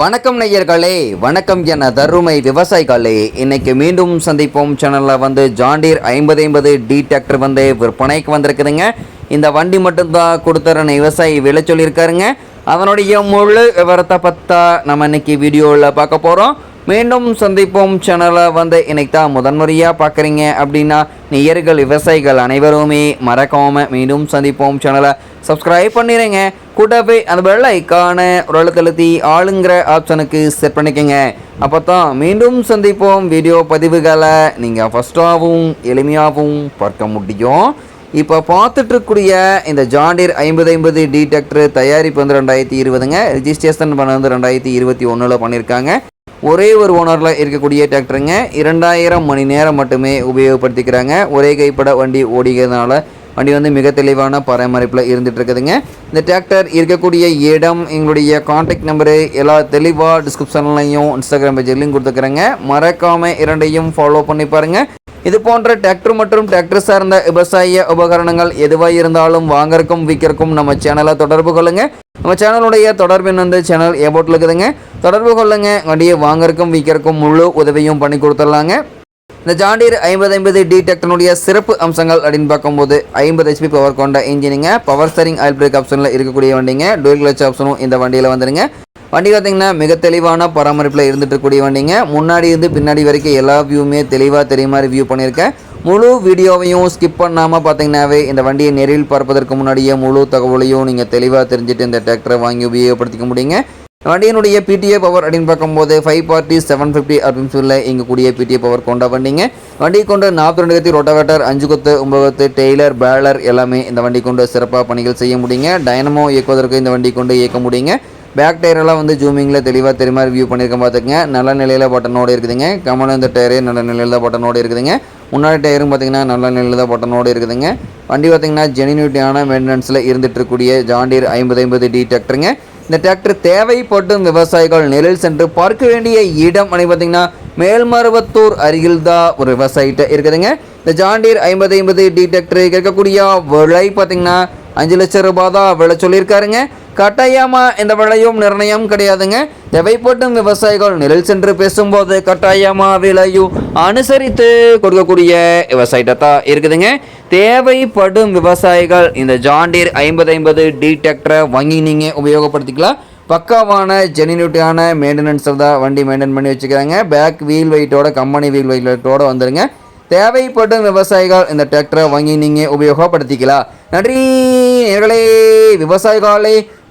வணக்கம் நேயர்களே வணக்கம் என தருமை விவசாயிகளே. இன்னைக்கு மீண்டும் சந்திப்போம். சேனலில் வந்து ஜாண்டீர் ஐம்பது ஐம்பது டி டிராக்டர் வந்து விற்பனைக்கு வந்திருக்குதுங்க. இந்த வண்டி மட்டும்தான் கொடுத்துறன விவசாயி விலை சொல்லியிருக்காருங்க. அதனுடைய முழு விவரத்தை பற்றா நம்ம இன்னைக்கு வீடியோவில் பார்க்க போகிறோம் மீண்டும் சந்திப்போம். சேனலை வந்து இன்னைக்கு தான் முதன்முறையாக பார்க்குறீங்க அப்படின்னா நேயர்கள் விவசாயிகள் அனைவருமே மறக்காமல் மீண்டும் சந்திப்போம். சேனலை சப்ஸ்கிரைப் பண்ணிடுங்க கூட்டவே அந்த வெள்ளை ஐக்கான உரல் தழுத்தி ஆளுங்கிற ஆப்ஷனுக்கு செட் பண்ணிக்கோங்க. அப்போ தான் மீண்டும் சந்திப்போம். வீடியோ பதிவுகளை நீங்கள் ஃபஸ்ட்டாகவும் எளிமையாகவும் பார்க்க முடியும். இப்போ பார்த்துட்ருக்கூடிய இந்த ஜாண்டியர் ஐம்பது ஐம்பது டி தயாரிப்பு வந்து ரெண்டாயிரத்தி இருபதுங்க. ரிஜிஸ்ட்ரேஷன் பண்ண வந்து ரெண்டாயிரத்தி இருபத்தி ஒன்றில் பண்ணியிருக்காங்க ஒரே ஒரு ஓனரில் இருக்கக்கூடிய டிராக்டருங்க. இரண்டாயிரம் மணி நேரம் மட்டுமே உபயோகப்படுத்திக்கிறாங்க. ஒரே கைப்பட வண்டி ஓடிக்கிறதுனால வண்டி வந்து மிக தெளிவான பராமரிப்பில் இருந்துகிட்டு இருக்குதுங்க இந்த டிராக்டர் இருக்கக்கூடிய இடம் எங்களுடைய காண்டாக்ட் நம்பரு எல்லா தெளிவாக டிஸ்கிரிப்ஷன்லையும் இன்ஸ்டாகிராம் பேஜ்லையும் கொடுத்துக்கிறேங்க. மறக்காமல் இரண்டையும் ஃபாலோ பண்ணி பாருங்கள் இது போன்ற டிராக்டர் மற்றும் டிராக்டர் சார்ந்த விவசாய உபகரணங்கள் எதுவாக இருந்தாலும் வாங்கறக்கும் விற்கிறக்கும் நம்ம சேனலை தொடர்பு கொள்ளுங்க. நம்ம சேனலுடைய தொடர்பின் வந்து சேனல் ஏபோட்டில் இருக்குதுங்க. தொடர்பு கொள்ளுங்க. வண்டியை வாங்கறக்கும் விற்கிறக்கும் முழு உதவியும் பண்ணி கொடுத்துடலாங்க. இந்த ஜாண்டீர் ஐம்பது ஐம்பது டி டெக்டனுடைய சிறப்பு அம்சங்கள் அப்படின்னு பார்க்கும்போது ஐம்பது ஹெச்பி பவர் கொண்ட இன்ஜினிங்க. பவர் ஸ்டரிங் ஆயில் பிரேக் ஆப்ஷனில் இருக்கக்கூடிய வண்டிங்க. டூல் கிளச் ஆப்ஷனும் இந்த வண்டியில் வந்துடுங்க வண்டி பார்த்தீங்கன்னா மிக தெளிவான பராமரிப்பில் இருந்துட்டு இருக்கக்கூடிய வண்டிங்க. முன்னாடி இருந்து பின்னாடி வரைக்கும் எல்லா வியூவுமே தெளிவாக தெரிய மாதிரி வியூ பண்ணியிருக்கேன். முழு வீடியோவையும் ஸ்கிப் பண்ணாமல் பார்த்தீங்கன்னாவே இந்த வண்டியை நேரில் பார்ப்பதற்கு முன்னாடியே முழு தகவலையும் நீங்கள் தெளிவாக தெரிஞ்சுட்டு இந்த டிராக்டரை வாங்கி உபயோகப்படுத்திக்க முடியுங்க. வண்டியினுடைய பிடிஏ பவர் அப்படின்னு பார்க்கும்போது ஃபைவ் பார்ட்டி செவன் ஃபிஃப்டி அப்படின்னு சொல்லி இங்கே கூடிய பிடிஏ பவர் கொண்ட வண்டிங்க வண்டி கொண்டு நாற்பத்தி ரெண்டு கத்தி ரொட்டவேட்டர் அஞ்சு கொத்து ஒம்பது கொத்து டெய்லர் பேலர் எல்லாமே இந்த வண்டி கொண்டு சிறப்பாக பணிகள் செய்ய முடியுங்க. டைனமோ இயக்குவதற்கு இந்த வண்டி கொண்டு இயக்க முடியுங்க. பேக் டயரெல்லாம் வந்து ஜூமிங்கில் தெளிவாக தெரியுமா ரிவ்யூ பண்ணியிருக்கேன் பார்த்துக்கங்க. நல்ல நிலையில் பட்டனோடு இருக்குதுங்க. கமல் இந்த டயரே நல்ல நிலையில் தான் பட்டனோடு இருக்குதுங்க. முன்னாடி டயரும் பார்த்தீங்கன்னா நல்ல நிலையில் தான் பட்டனோடு இருக்குதுங்க. வண்டி பார்த்தீங்கன்னா ஜெனினியூட்டியான மெயின்டெனன்ஸில் இருந்துட்டு இருக்கக்கூடிய ஜாண்டீர் ஐம்பது ஐம்பது டி டிராக்டருங்க இந்த டிராக்டர் தேவைப்படும் விவசாயிகள் நிழல் சென்று பார்க்க வேண்டிய இடம் அப்படி பார்த்தீங்கன்னா மேல்மருவத்தூர் அருகில் தான் ஒரு விவசாயிட்ட இருக்குதுங்க. இந்த ஜாண்டீர் ஐம்பது ஐம்பது டி டிராக்டர் கேட்கக்கூடிய விலை பார்த்தீங்கன்னா அஞ்சு லட்சம் ரூபாய் தான் விலை சொல்லியிருக்காருங்க. கட்டாயமாக இந்த விலையும் நிர்ணயம் கிடையாதுங்க. தேவைப்படும் விவசாயிகள் நிழல் சென்று பேசும்போது கட்டாயமாக விலையும் அனுசரித்து கொடுக்கக்கூடிய விவசாயிட்ட தான் இருக்குதுங்க. தேவைப்படும் விவசாயிகள் இந்த ஜாண்டீர் ஐம்பது ஐம்பது டி டிராக்டரை வாங்கி நீங்கள் உபயோகப்படுத்திக்கலாம். பக்காவான ஜெனினியூட்டியான மெயின்டெனன்ஸில் தான் வண்டி மெயின்டைன் பண்ணி வச்சுக்கிறாங்க. பேக் வீல் வெயிட்டோட கம்பெனி வீல் வெயிட்டோட வந்துடுங்க தேவைப்படும் விவசாயிகள் இந்த டிராக்டரை வாங்கி நீங்கள் உபயோகப்படுத்திக்கலாம். நன்றி நேர்களே விவசாயிகளே.